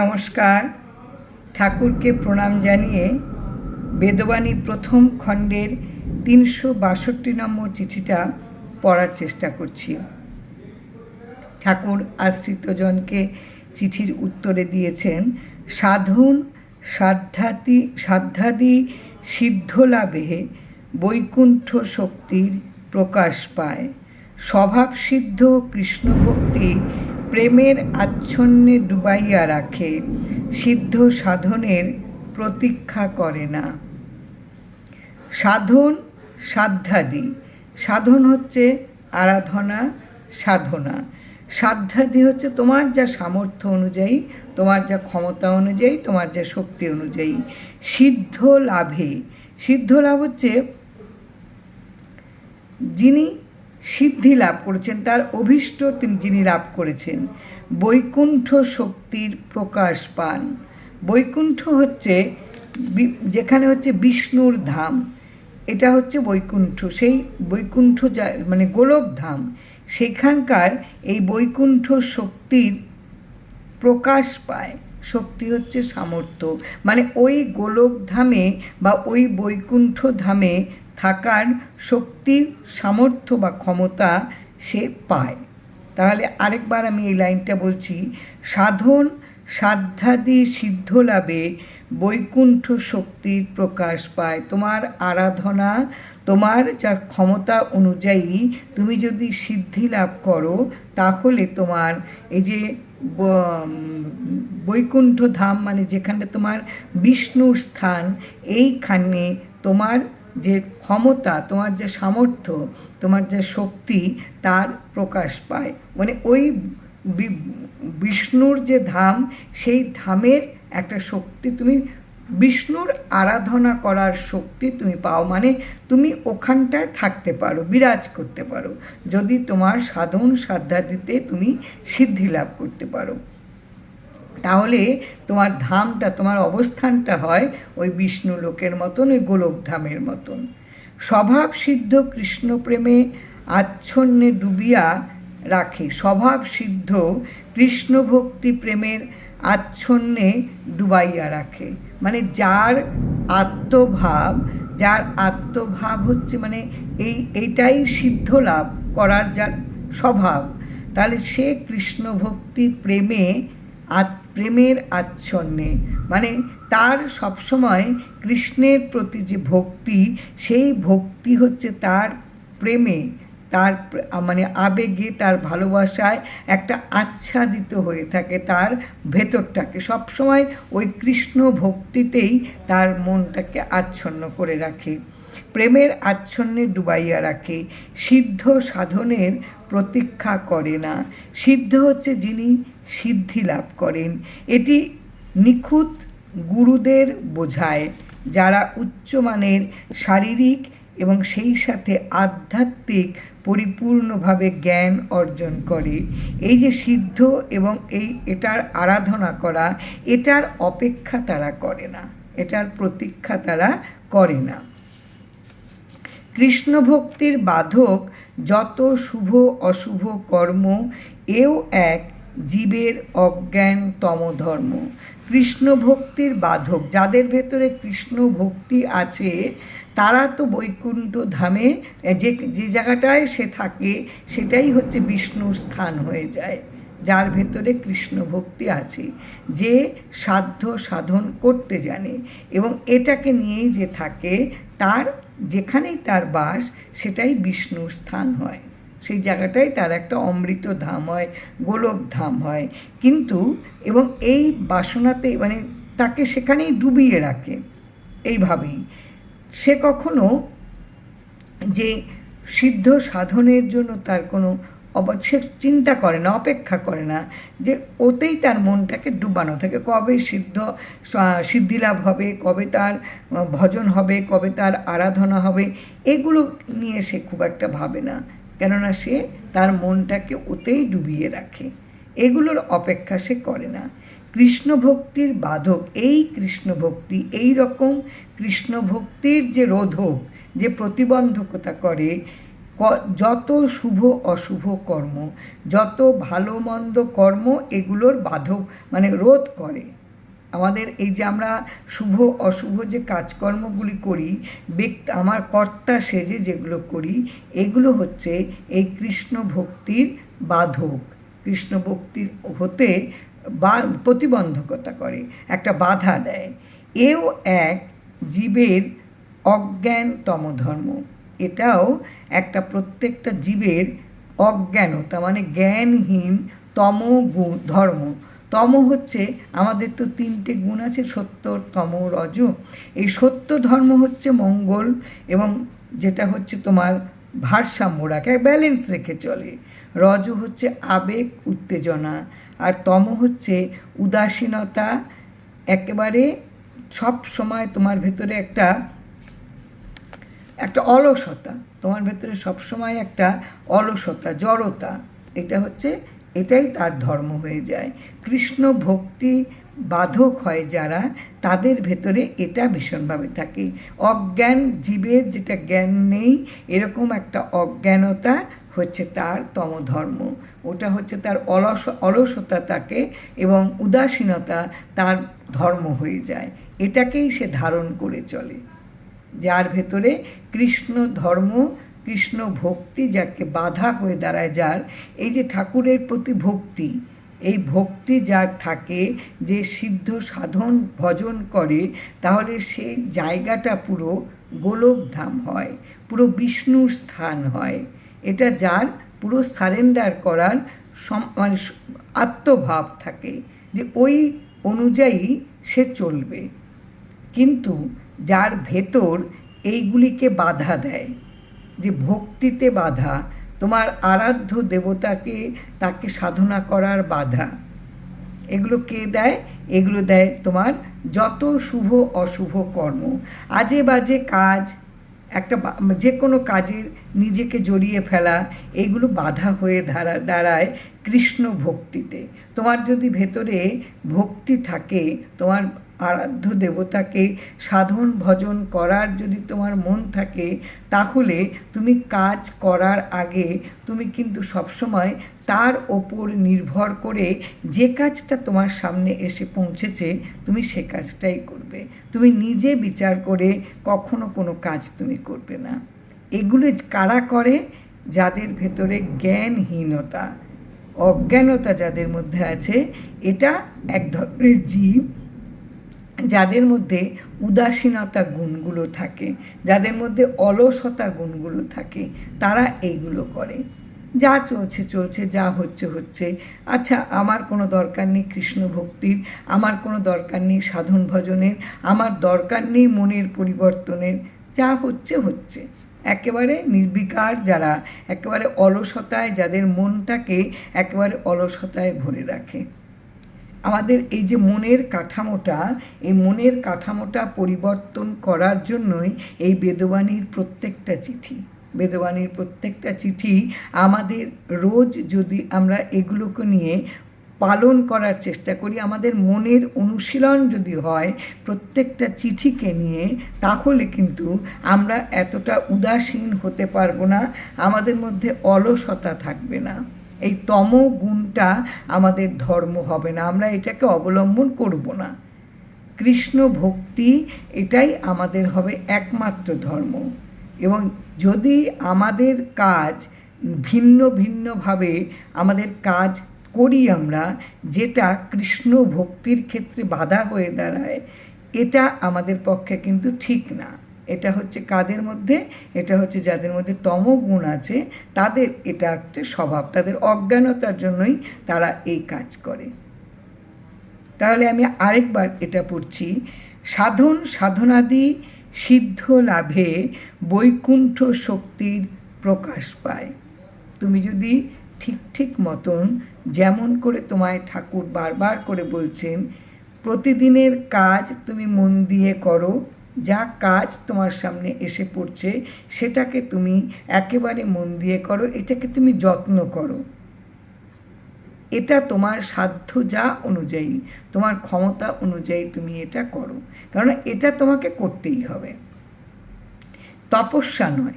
নমস্কার। ঠাকুরকে প্রণাম জানিয়ে বেদবাণী প্রথম খণ্ডের তিনশো বাষট্টি নম্বর চিঠিটা পড়ার চেষ্টা করছি। ঠাকুর আশ্রিতজনকে চিঠির উত্তরে দিয়েছেন, সাধন সাধ্যাতি, সাধ্যাদি সিদ্ধলাভে বৈকুণ্ঠ শক্তির প্রকাশ পায়। স্বভাবসিদ্ধ কৃষ্ণভক্তি প্রেমের আচ্ছন্নে ডুবাইয়া রাখে, সিদ্ধ সাধনের প্রতীক্ষা করে না। সাধন সাধ্যাদি। সাধন হচ্ছে আরাধনা, সাধনা। সাধ্যাদি হচ্ছে তোমার যা সামর্থ্য অনুযায়ী, তোমার যা ক্ষমতা অনুযায়ী, তোমার যা শক্তি অনুযায়ী। সিদ্ধ লাভে। সিদ্ধ লাভ হচ্ছে যিনি সিদ্ধি লাভ করেছেন, তার অভীষ্ট তিনি যিনি লাভ করেছেন। বৈকুণ্ঠ শক্তির প্রকাশ পান। বৈকুণ্ঠ হচ্ছে যেখানে হচ্ছে বিষ্ণুর ধাম। এটা হচ্ছে বৈকুণ্ঠ। সেই বৈকুণ্ঠ যা মানে গোলক ধাম। সেখানকার এই বৈকুণ্ঠ শক্তির প্রকাশ পায়। শক্তি হচ্ছে সামর্থ্য। মানে ওই গোলক ধামে বা ওই বৈকুণ্ঠ ধামে থাকার শক্তি, সামর্থ্য বা ক্ষমতা সে পায়। তাহলে আরেকবার আমি এই লাইনটা বলছি, সাধন সাধ্যাদি সিদ্ধ লাভে বৈকুণ্ঠ শক্তির প্রকাশ পায়। তোমার আরাধনা, তোমার যা ক্ষমতা অনুযায়ী তুমি যদি সিদ্ধি লাভ করো, তাহলে তোমার এই যে বৈকুণ্ঠ ধাম মানে যেখানে তোমার বিষ্ণুর স্থান, এইখানে তোমার যে ক্ষমতা, তোমার যে সামর্থ্য, তোমার যে শক্তি, তার প্রকাশ পায়। মানে ওই বিষ্ণুর যে ধাম, সেই ধামের একটা শক্তি তুমি, বিষ্ণুর আরাধনা করার শক্তি তুমি পাও। মানে তুমি ওখানটায় থাকতে পারো, বিরাজ করতে পারো। যদি তোমার সাধন সাধ্যাদিতে তুমি সিদ্ধি লাভ করতে পারো। তাহলে তোমার ধামটা, তোমার অবস্থানটা হয় ওই বিষ্ণু লোকের মতন, ওই গোলক ধামের মতন। স্বভাব সিদ্ধ কৃষ্ণপ্রেমে আচ্ছন্নে ডুবিয়া রাখে। স্বভাব সিদ্ধ কৃষ্ণ ভক্তি প্রেমের আচ্ছন্নে ডুবাইয়া রাখে। মানে যার আত্মভাব যার আত্মভাব হচ্ছে মানে এই, এইটাই সিদ্ধ লাভ করার যার স্বভাব, তাহলে সে কৃষ্ণ ভক্তি প্রেমে আত- প্রেমের আচ্ছন্নে। মানে তার সবসময় কৃষ্ণের প্রতি যে ভক্তি, সেই ভক্তি হচ্ছে তার প্রেমে, তার মানে আবেগে, তার ভালোবাসায় একটা আচ্ছাদিত হয়ে থাকে তার ভেতরটাকে। সবসময় ওই কৃষ্ণ ভক্তিতেই তার মনটাকে আচ্ছন্ন করে রাখে। প্রেমের আচ্ছন্নে ডুবাইয়া রাখে। সিদ্ধ সাধনের প্রতীক্ষা করে না। সিদ্ধ হচ্ছে যিনি সিদ্ধি লাভ করেন। এটি নিখুঁত গুরুদের বোঝায়, যারা উচ্চমানের শারীরিক এবং সেই সাথে আধ্যাত্মিক পরিপূর্ণভাবে জ্ঞান অর্জন করে। এই যে সিদ্ধ এবং এই এটার আরাধনা করা, এটার অপেক্ষা তারা করে না। এটার প্রতীক্ষা তারা করে না। কৃষ্ণ ভক্তির বাধক যত শুভ অশুভ কর্ম, এও এক জীবের অজ্ঞান তমধর্ম। কৃষ্ণ ভক্তির বাধক, যাদের ভেতরে কৃষ্ণ ভক্তি আছে, তারা তো বৈকুণ্ঠ ধামে, যে যে জায়গাটায় সে থাকে, সেটাই হচ্ছে বিষ্ণুর স্থান হয়ে যায়। যার ভেতরে কৃষ্ণ ভক্তি আছে, যে সাধ্য সাধন করতে জানে এবং এটাকে নিয়েই যে থাকে, তার যেখানেই তার বাস, সেটাই বিষ্ণুর স্থান হয়। সেই জায়গাটাই তার একটা অমৃত ধাম হয়, গোলক ধাম হয়। কিন্তু, এবং এই বাসনাতে মানে তাকে সেখানেই ডুবিয়ে রাখে। এইভাবেই। সে কখনো যে সিদ্ধ সাধনের জন্য তার কোনো সে চিন্তা করে না, অপেক্ষা করে না যে ওতেই তার মনটাকে ডুবানো থাকে। কবে সিদ্ধ সিদ্ধিলাভ হবে, কবে তার ভজন হবে, কবে তার আরাধনা হবে, এগুলো নিয়ে সে খুব একটা ভাবে না। কেননা সে তার মনটাকে ওতেই ডুবিয়ে রাখে। এগুলোর অপেক্ষা সে করে না। কৃষ্ণ ভক্তির বাধক, এই কৃষ্ণ ভক্তি এই রকম কৃষ্ণ ভক্তির যে রোধক, যে প্রতিবন্ধকতা করে যত শুভ অশুভ কর্ম, যত ভালো মন্দ কর্ম এগুলোর বাধক মানে রোধ করে। আমাদের এই যে আমরা শুভ, অশুভ যে কাজকর্মগুলি করি, ব্যক্তি, আমার কর্তা সেজে যেগুলো করি, এগুলো হচ্ছে এই কৃষ্ণ ভক্তির বাধক। কৃষ্ণ ভক্তির হতে বা, প্রতিবন্ধকতা করে, একটা বাধা দেয়। এও এক জীবের অজ্ঞানতম ধর্ম। এটাও একটা প্রত্যেকটা জীবের অজ্ঞানতা মানে জ্ঞানহীন তম গুণ, ধর্ম। তম হচ্ছে, আমাদের তো তিনটে গুণ আছে, সত্য, তম, রজ। এই সত্য ধর্ম হচ্ছে মঙ্গল এবং যেটা হচ্ছে তোমার ভারসাম্য রাখে ব্যালেন্স রেখে চলে। রজ হচ্ছে আবেগ, উত্তেজনা। আর তম হচ্ছে উদাসীনতা, একেবারে সব সময় তোমার ভেতরে একটা একটা অলসতা। তোমার ভেতরে সবসময় একটা অলসতা, জড়তা। এটা হচ্ছে, এটাই তার ধর্ম হয়ে যায়। কৃষ্ণ ভক্তি বাধক হয় যারা, তাদের ভেতরে এটা ভীষণভাবে থাকে। অজ্ঞান, জীবের যেটা জ্ঞান নেই, এরকম একটা অজ্ঞানতা হচ্ছে তার তম ধর্ম ওটা হচ্ছে তার অলস, অলসতা তাকে এবং উদাসীনতা তার ধর্ম হয়ে যায়। এটাকেই সে ধারণ করে চলে। যার ভেতরে কৃষ্ণ ধর্ম, কৃষ্ণ ভক্তি যাকে বাধা হয়ে দাঁড়ায় যার, এই যে ঠাকুরের প্রতি ভক্তি, এই ভক্তি যার থাকে, যে সিদ্ধ সাধন ভজন করে, তাহলে সেই জায়গাটা পুরো গোলকধাম হয়, পুরো বিষ্ণুর স্থান হয়। এটা যার পুরো সারেন্ডার করার মানে আত্মভাব থাকে যে ওই অনুযায়ী সে চলবে। কিন্তু যার ভেতর এইগুলিকে বাধা দেয়। যে ভক্তিতে বাধা, তোমার আরাধ্য দেবতাকে তাকে সাধনা করার বাধা। এগুলো কে দেয়? এগুলো দেয় তোমার যত শুভ, অশুভ কর্ম। আজে বাজে কাজ, একটা যে কোনো কাজের নিজেকে জড়িয়ে ফেলা, এগুলো বাধা হয়ে দাঁড়া দাঁড়ায় কৃষ্ণ ভক্তিতে। তোমার যদি ভেতরে ভক্তি থাকে, তোমার আরাধ্য দেবতাকে সাধন ভজন করার যদি তোমার মন থাকে, তাহলে তুমি কাজ করার আগে তুমি কিন্তু সবসময় তার ওপর নির্ভর করে যে কাজটা তোমার সামনে এসে পৌঁছেছে, তুমি সে কাজটাই করবে। তুমি নিজে বিচার করে কখনো কোনো কাজ তুমি করবে না। এগুলো কারা করে? যাদের ভেতরে জ্ঞানহীনতা, অজ্ঞানতা যাদের মধ্যে আছে, এটা এক ধরনের জীব যাদের মধ্যে উদাসীনতা গুণগুলো থাকে, যাদের মধ্যে অলসতা গুণগুলো থাকে, তারা এইগুলো করে। যা চলছে চলছে, যা হচ্ছে হচ্ছে। আচ্ছা আমার কোনো দরকার নেই কৃষ্ণ ভক্তির, আমার কোনো দরকার নেই সাধন ভজনের, আমার দরকার নেই মনের পরিবর্তনের। যা হচ্ছে হচ্ছে। একেবারে নির্বিকার যারা, একেবারে অলসতায়, যাদের মনটাকে একেবারে অলসতায় ভরে রাখে। আমাদের এই যে মনের কাঠামোটা, এই মনের কাঠামোটা পরিবর্তন করার জন্যই এই বেদবাণীর প্রত্যেকটা চিঠি। বেদবাণীর প্রত্যেকটা চিঠি আমাদের রোজ যদি আমরা এগুলোকে নিয়ে পালন করার চেষ্টা করি, আমাদের মনের অনুশীলন যদি হয় প্রত্যেকটা চিঠিকে নিয়ে, তাহলে কিন্তু আমরা এতটা উদাসীন হতে পারব না, আমাদের মধ্যে অলসতা থাকবে না। এই তম গুণটা আমাদের ধর্ম হবে না, আমরা এটাকে অবলম্বন করব না। কৃষ্ণ ভক্তি এটাই আমাদের হবে একমাত্র ধর্ম। এবং যদি আমাদের কাজ ভিন্ন ভিন্নভাবে আমাদের কাজ করি আমরা, যেটা কৃষ্ণ ভক্তির ক্ষেত্রে বাধা হয়ে দাঁড়ায়, এটা আমাদের পক্ষে কিন্তু ঠিক না। এটা হচ্ছে কাদের মধ্যে? এটা হচ্ছে যাদের মধ্যে তম গুণ আছে, তাদের এটা একটা স্বভাব, তাদের অজ্ঞানতার জন্যই তারা এই কাজ করে। তাহলে আমি আরেকবার এটা পড়ছি। সাধন সাধনাদি সিদ্ধ লাভে বৈকুণ্ঠ শক্তির প্রকাশ পায়। তুমি যদি ঠিক ঠিক মতন যেমন করে তোমায় ঠাকুর বারবার করে বলছেন, প্রতিদিনের কাজ তুমি মন দিয়ে করো যা কাজ তোমার সামনে এসে পড়ছে, সেটাকে তুমি একেবারে মন দিয়ে করো, এটাকে তুমি যত্ন করো। এটা তোমার সাধ্য যা অনুযায়ী, তোমার ক্ষমতা অনুযায়ী তুমি এটা করো। কারণ এটা তোমাকে করতেই হবে। তপস্যা নয়।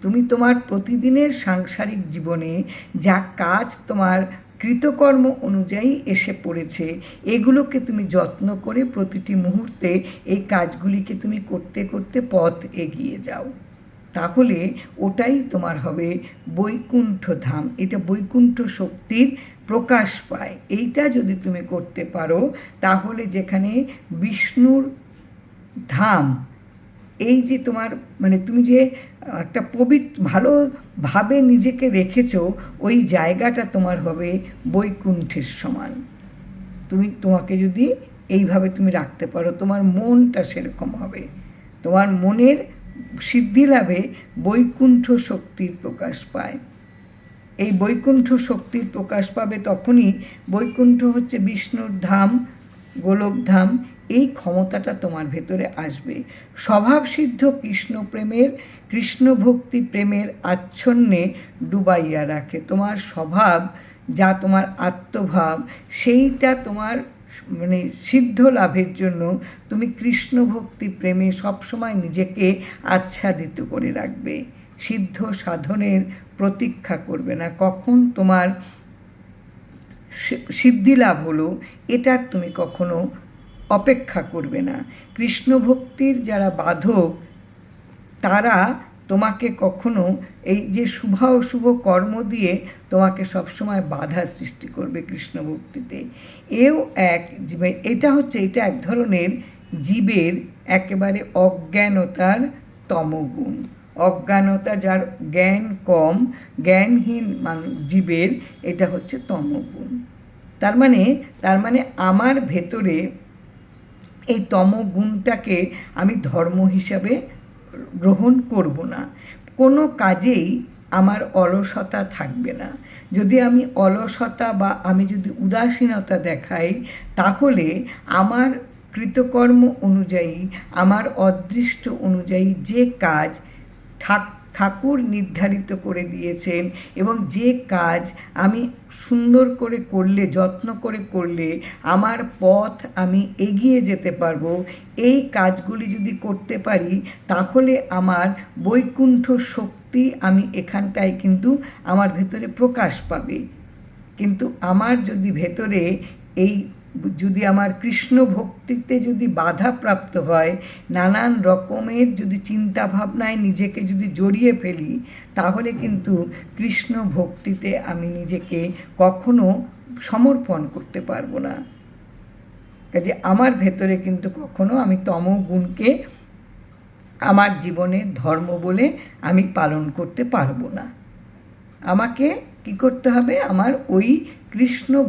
তুমি তোমার প্রতিদিনের সাংসারিক জীবনে যা কাজ তোমার কৃতকর্ম অনুযায়ী এসে পড়েছে। এগুলোকে তুমি যত্ন করে প্রতিটি মুহূর্তে এই কাজগুলিকে তুমি করতে করতে পথ এগিয়ে যাও। তাহলে ওটাই তোমার হবে বৈকুণ্ঠ ধাম এটা বৈকুণ্ঠ শক্তির প্রকাশ পায়। এইটা যদি তুমি করতে পারো, তাহলে যেখানে বিষ্ণুর ধাম এই যে তোমার মানে তুমি যে একটা পবিত্র ভালোভাবে নিজেকে রেখেছো, ওই জায়গাটা তোমার হবে বৈকুণ্ঠের সমান। তুমি, তোমাকে যদি এইভাবে তুমি রাখতে পারো, তোমার মনটা সেরকম হবে। তোমার মনের সিদ্ধি লাভে বৈকুণ্ঠ শক্তির প্রকাশ পায়। এই বৈকুণ্ঠ শক্তির প্রকাশ পাবে তখনই বৈকুণ্ঠ হচ্ছে বিষ্ণুর ধাম, গোলকধাম এই ক্ষমতাটা তোমার ভেতরে আসবে। স্বভাবসিদ্ধ কৃষ্ণ প্রেমের, কৃষ্ণ ভক্তি প্রেমের আচ্ছন্নে ডুবাইয়া রাখে। তোমার স্বভাব যা তোমার আত্মভাব, সেইটা তোমার মানে সিদ্ধ লাভের জন্য তুমি কৃষ্ণ ভক্তি প্রেমে সবসময় নিজেকে আচ্ছাদিত করে রাখবে। সিদ্ধ সাধনের প্রতীক্ষা করবে না। কখন তোমার সিদ্ধি লাভ হলো, এটার তুমি কখনো অপেক্ষা করবে না। কৃষ্ণ ভক্তির যারা বাধক, তারা তোমাকে কখনো এই যে শুভ অশুভ কর্ম দিয়ে তোমাকে সবসময় বাধা সৃষ্টি করবে কৃষ্ণ ভক্তিতে এও এক এটা হচ্ছে, এটা এক ধরনের জীবের একেবারে অজ্ঞানতার তমগুণ। অজ্ঞানতা যার জ্ঞান কম, জ্ঞানহীন জীবের, এটা হচ্ছে তমগুণ। তার মানে তার মানে আমার ভেতরে এই তমগুণটাকে আমি ধর্ম হিসাবে গ্রহণ করব না। কোনো কাজেই আমার অলসতা থাকবে না। যদি আমি অলসতা বা আমি যদি উদাসীনতা দেখাই, তাহলে আমার কৃতকর্ম অনুযায়ী, আমার অদৃষ্ট অনুযায়ী যে কাজ ঠাক ঠাকুর নির্ধারিত করে দিয়েছেন এবং যে কাজ আমি সুন্দর করে করলে, যত্ন করে করলে আমার পথ আমি এগিয়ে যেতে পারব, এই কাজগুলি যদি করতে পারি, তাহলে আমার বৈকুণ্ঠ শক্তি আমি এখানটায় কিন্তু আমার ভেতরে প্রকাশ পাবে। কিন্তু আমার যদি ভেতরে এই যদি আমার কৃষ্ণ ভক্তিতে যদি বাধা প্রাপ্ত হয়, নানান রকমের যদি চিন্তা ভাবনায় নিজেকে যদি জড়িয়ে ফেলি, তাহলে কিন্তু কৃষ্ণ ভক্তিতে আমি নিজেকে কখনো সমর্পণ করতে পারব না। কাজে আমার ভেতরে কিন্তু কখনো আমি তম গুণকে আমার জীবনের ধর্ম বলে আমি পালন করতে পারব না। আমাকে কি করতে হবে? আমার ওই কৃষ্ণ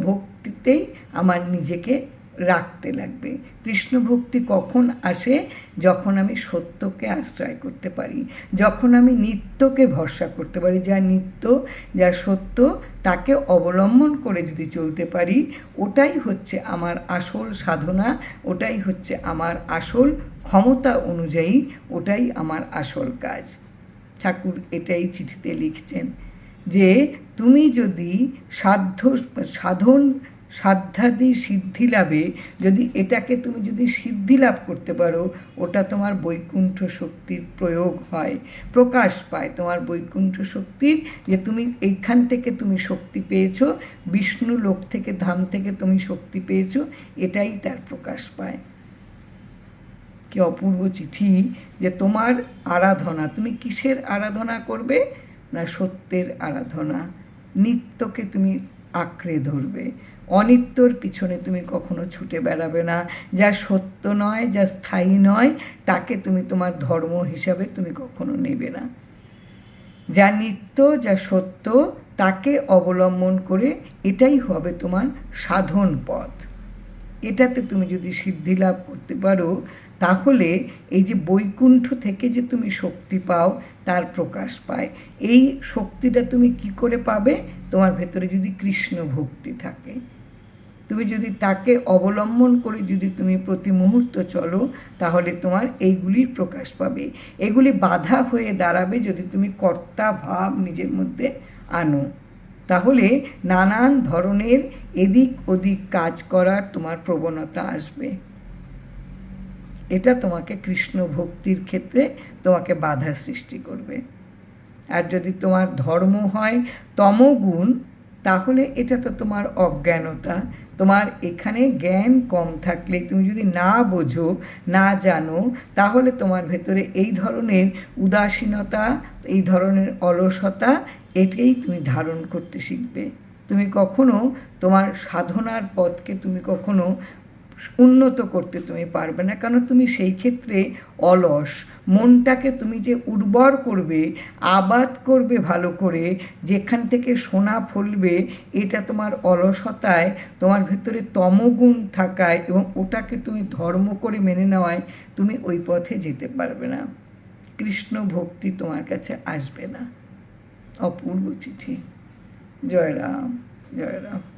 ভক্তিতেই আমার নিজেকে রাখতে লাগবে। কৃষ্ণ ভক্তি কখন আসে? যখন আমি সত্যকে আশ্রয় করতে পারি, যখন আমি নিত্যকে ভরসা করতে পারি, যা নিত্য, যা সত্য, তাকে অবলম্বন করে যদি চলতে পারি, ওটাই হচ্ছে আমার আসল সাধনা, ওটাই হচ্ছে আমার আসল ক্ষমতা অনুযায়ী, ওটাই আমার আসল কাজ। ঠাকুর এটাই চিঠিতে লিখছেন যে, তুমি যদি সাধ্য, সাধন সাধ্যাদি সিদ্ধি লাভে যদি এটাকে তুমি যদি সিদ্ধি লাভ করতে পারো, ওটা তোমার বৈকুণ্ঠ শক্তির প্রয়োগ হয়। প্রকাশ পায় তোমার বৈকুণ্ঠ শক্তির যে তুমি এইখান থেকে তুমি শক্তি পেয়েছ, বিষ্ণু লোক থেকে ধাম থেকে তুমি শক্তি পেয়েছ, এটাই তার প্রকাশ পায়। কি অপূর্ব চিঠি যে তোমার আরাধনা, তুমি কিসের আরাধনা করবে? না সত্যের আরাধনা, নিত্যকে তুমি আঁকড়ে ধরবে। অনিত্যর পিছনে তুমি কখনো ছুটে বেড়াবে না। যা সত্য নয়, যা স্থায়ী নয়, তাকে তুমি তোমার ধর্ম হিসাবে তুমি কখনো নেবে না। যা নিত্য, যা সত্য, তাকে অবলম্বন করে এটাই হবে তোমার সাধন পথ। এটাতে তুমি যদি সিদ্ধি লাভ করতে পারো, তাহলে এই যে বৈকুণ্ঠ থেকে যে তুমি শক্তি পাও, তার প্রকাশ পায়। এই শক্তিটা তুমি কি করে পাবে? তোমার ভেতরে যদি কৃষ্ণ ভক্তি থাকে। তুমি যদি তাকে অবলম্বন করে যদি তুমি প্রতি মুহূর্ত চলো, তাহলে তোমার এইগুলির প্রকাশ পাবে। এগুলি বাধা হয়ে দাঁড়াবে যদি তুমি কর্তা ভাব নিজের মধ্যে আনো। তাহলে নানান ধরনের এদিক ওদিক কাজ করার তোমার প্রবণতা আসবে। এটা তোমাকে কৃষ্ণ ভক্তির ক্ষেত্রে তোমাকে বাধা সৃষ্টি করবে। আর যদি তোমার ধর্ম হয় তমগুণ তাহলে এটা তো তোমার অজ্ঞানতা। তোমার এখানে জ্ঞান কম থাকলে তুমি যদি না বোঝো, না জানো, তাহলে তোমার ভেতরে এই ধরনের উদাসীনতা, এই ধরনের অলসতা, এটাই তুমি ধারণ করতে শিখবে। তুমি কখনো তোমার সাধনার পথকে তুমি কখনো উন্নত করতে তুমি পারবে না কারণ তুমি সেই ক্ষেত্রে অলস। মনটাকে তুমি যে উর্বর করবে, আবাদ করবে ভালো করে, যেখান থেকে সোনা ফলবে, এটা তোমার অলসতায়, তোমার ভেতরে তমগুণ থাকায় এবং ওটাকে তুমি ধর্ম করে মেনে নেওয়ায় তুমি ওই পথে যেতে পারবে না। কৃষ্ণ ভক্তি তোমার কাছে আসবে না। অপূর্ব চিঠি। জয় রাম জয় রাম।